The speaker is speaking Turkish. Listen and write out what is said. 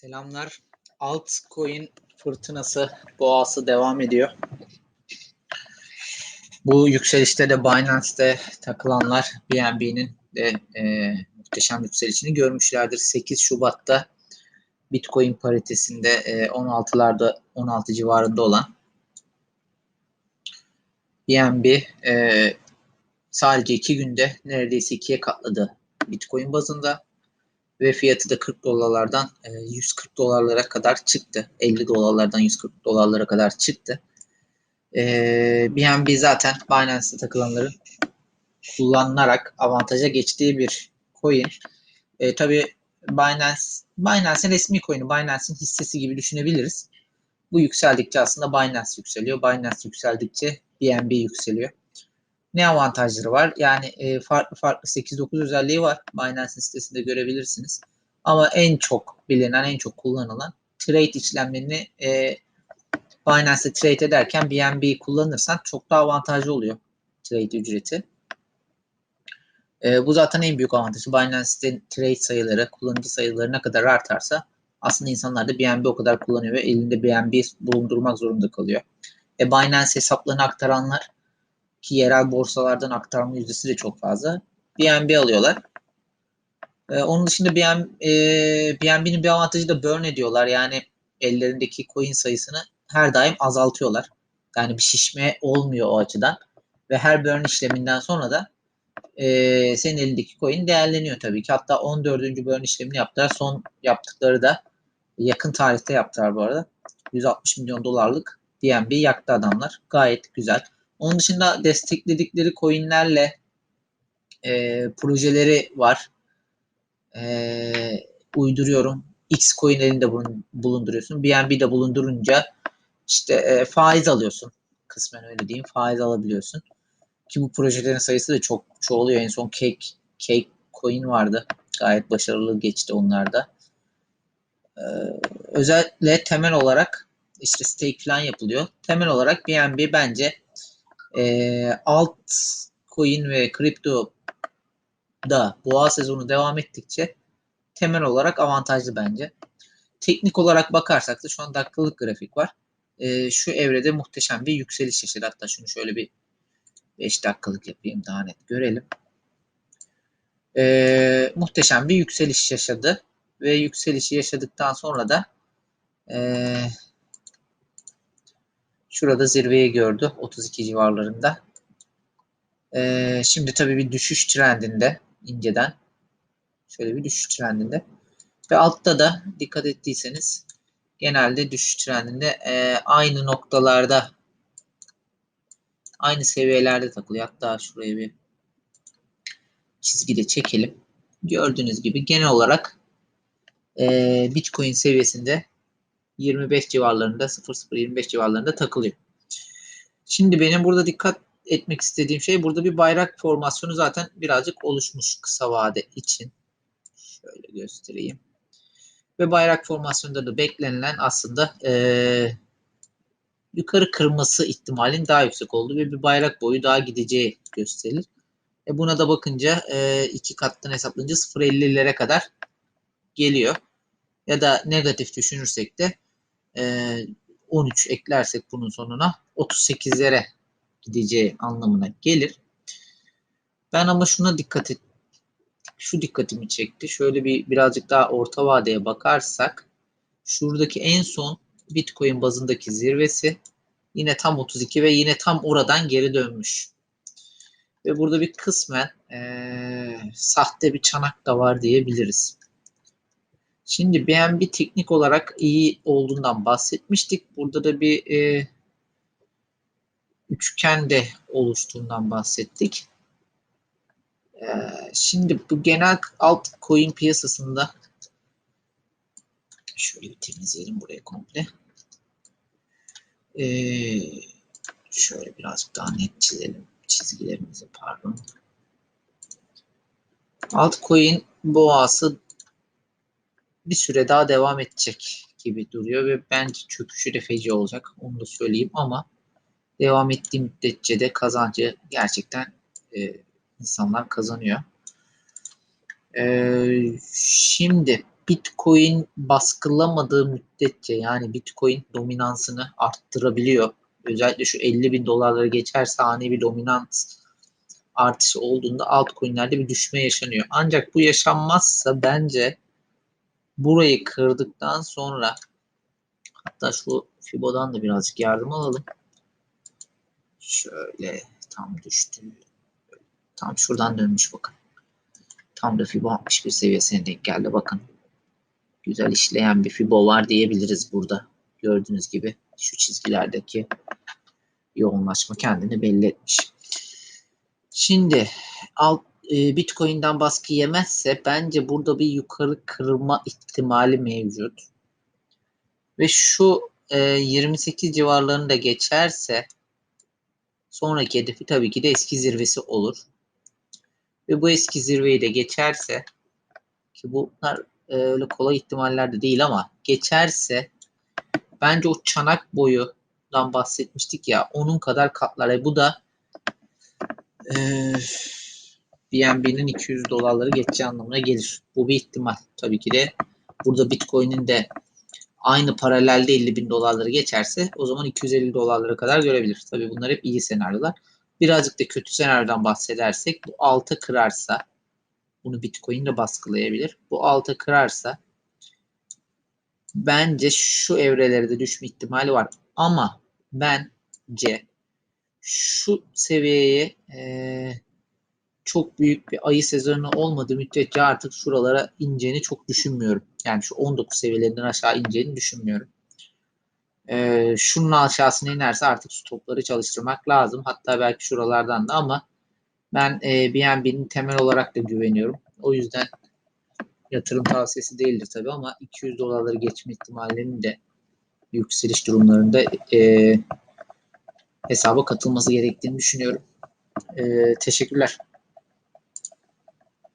Selamlar. Altcoin fırtınası boğası devam ediyor. Bu yükselişte de Binance'de takılanlar BNB'nin de e, muhteşem yükselişini görmüşlerdir. 8 Şubat'ta Bitcoin paritesinde e, 16'larda 16 civarında olan BNB e, sadece 2 günde neredeyse ikiye katladı Bitcoin bazında ve fiyatı da 40 dolarlardan 140 dolarlara kadar çıktı. 50 dolarlardan 140 dolarlara kadar çıktı. BNB zaten Binance'de takılanların kullanılarak avantaja geçtiği bir coin. E, tabii Binance, Binance'in resmi coin'i, Binance'in hissesi gibi düşünebiliriz. Bu yükseldikçe aslında Binance yükseliyor. Binance yükseldikçe BNB yükseliyor. Ne avantajları var? Yani e, farklı farklı 8-9 özelliği var. Binance sitesinde görebilirsiniz. Ama en çok bilinen, en çok kullanılan trade işlemlerini e, Binance'de trade ederken BNB kullanırsan çok daha avantajlı oluyor trade ücreti. E, bu zaten en büyük avantajı. Binance'de trade sayıları, kullanıcı sayıları ne kadar artarsa aslında insanlar da BNB o kadar kullanıyor ve elinde BNB bulundurmak zorunda kalıyor. E, Binance hesaplarını aktaranlar ki yerel borsalardan aktarma yüzdesi de çok fazla. BNB alıyorlar. Ee, onun dışında BN, e, BNB'nin bir avantajı da burn ediyorlar. Yani ellerindeki coin sayısını her daim azaltıyorlar. Yani bir şişme olmuyor o açıdan. Ve her burn işleminden sonra da e, senin elindeki coin değerleniyor tabii ki. Hatta 14. burn işlemini yaptılar. Son yaptıkları da yakın tarihte yaptılar bu arada. 160 milyon dolarlık BNB yaktı adamlar. Gayet güzel. Onun dışında destekledikleri coinlerle e, projeleri var. E, uyduruyorum. X coin elinde bulunduruyorsun. BNB'de bulundurunca işte e, faiz alıyorsun. Kısmen öyle diyeyim. Faiz alabiliyorsun. Ki bu projelerin sayısı da çok çoğuluyor. En son Cake, Cake coin vardı. Gayet başarılı geçti onlarda. Ee, özellikle temel olarak işte stake falan yapılıyor. Temel olarak BNB bence e, alt coin ve kripto da boğa sezonu devam ettikçe temel olarak avantajlı bence. Teknik olarak bakarsak da şu an dakikalık grafik var. E, şu evrede muhteşem bir yükseliş yaşadı. Hatta şunu şöyle bir 5 dakikalık yapayım daha net görelim. E, muhteşem bir yükseliş yaşadı. Ve yükselişi yaşadıktan sonra da eee Şurada zirveyi gördü 32 civarlarında. Ee, şimdi tabii bir düşüş trendinde inceden. Şöyle bir düşüş trendinde. Ve altta da dikkat ettiyseniz genelde düşüş trendinde e, aynı noktalarda aynı seviyelerde takılıyor. Hatta şuraya bir çizgide çekelim. Gördüğünüz gibi genel olarak e, Bitcoin seviyesinde 25 civarlarında 00-25 civarlarında takılıyor. Şimdi benim burada dikkat etmek istediğim şey burada bir bayrak formasyonu zaten birazcık oluşmuş kısa vade için. Şöyle göstereyim. Ve bayrak formasyonunda da beklenilen aslında ee, yukarı kırması ihtimalin daha yüksek olduğu ve bir bayrak boyu daha gideceği gösterilir. E buna da bakınca e, iki kattan hesaplanınca 0.50'lere kadar geliyor. Ya da negatif düşünürsek de 13 ee, eklersek bunun sonuna 38'lere gideceği anlamına gelir. Ben ama şuna dikkat et şu dikkatimi çekti. Şöyle bir birazcık daha orta vadeye bakarsak şuradaki en son Bitcoin bazındaki zirvesi yine tam 32 ve yine tam oradan geri dönmüş. Ve burada bir kısmen ee, sahte bir çanak da var diyebiliriz. Şimdi BNB teknik olarak iyi olduğundan bahsetmiştik. Burada da bir e, üçgen de oluştuğundan bahsettik. E, şimdi bu genel alt coin piyasasında şöyle bir temizleyelim burayı komple. E, şöyle birazcık daha net çizelim çizgilerimizi pardon. Altcoin boğası bir süre daha devam edecek gibi duruyor ve bence çöküşü de feci olacak. Onu da söyleyeyim ama devam ettiği müddetçe de kazancı gerçekten e, insanlar kazanıyor. E, şimdi Bitcoin baskılamadığı müddetçe yani Bitcoin dominansını arttırabiliyor. Özellikle şu 50 bin dolarları geçerse ani bir dominans artışı olduğunda altcoin'lerde bir düşme yaşanıyor. Ancak bu yaşanmazsa bence burayı kırdıktan sonra hatta şu Fibo'dan da birazcık yardım alalım. Şöyle tam düştü. Tam şuradan dönmüş bakın. Tam da Fibo 61 seviyesine denk geldi bakın. Güzel işleyen bir Fibo var diyebiliriz burada. Gördüğünüz gibi şu çizgilerdeki yoğunlaşma kendini belli etmiş. Şimdi alt, e, Bitcoin'den baskı yemezse bence burada bir yukarı kırılma ihtimali mevcut. Ve şu e, 28 civarlarını da geçerse sonraki hedefi tabii ki de eski zirvesi olur. Ve bu eski zirveyi de geçerse ki bunlar e, öyle kolay ihtimaller de değil ama geçerse bence o çanak boyundan bahsetmiştik ya onun kadar katlar. E, bu da e, BNB'nin 200 dolarları geçeceği anlamına gelir. Bu bir ihtimal. Tabii ki de burada Bitcoin'in de aynı paralelde 50 bin dolarları geçerse o zaman 250 dolarlara kadar görebilir. Tabii bunlar hep iyi senaryolar. Birazcık da kötü senaryodan bahsedersek bu altı kırarsa bunu Bitcoin de baskılayabilir. Bu altı kırarsa bence şu evrelere de düşme ihtimali var. Ama bence şu seviyeye eee çok büyük bir ayı sezonu olmadığı müddetçe artık şuralara ineceğini çok düşünmüyorum. Yani şu 19 seviyelerinden aşağı ineceğini düşünmüyorum. Ee, şunun aşağısına inerse artık stopları çalıştırmak lazım. Hatta belki şuralardan da ama ben e, BNB'nin temel olarak da güveniyorum. O yüzden yatırım tavsiyesi değildir tabii ama 200 dolarları geçme ihtimallerinin de yükseliş durumlarında e, hesaba katılması gerektiğini düşünüyorum. E, teşekkürler.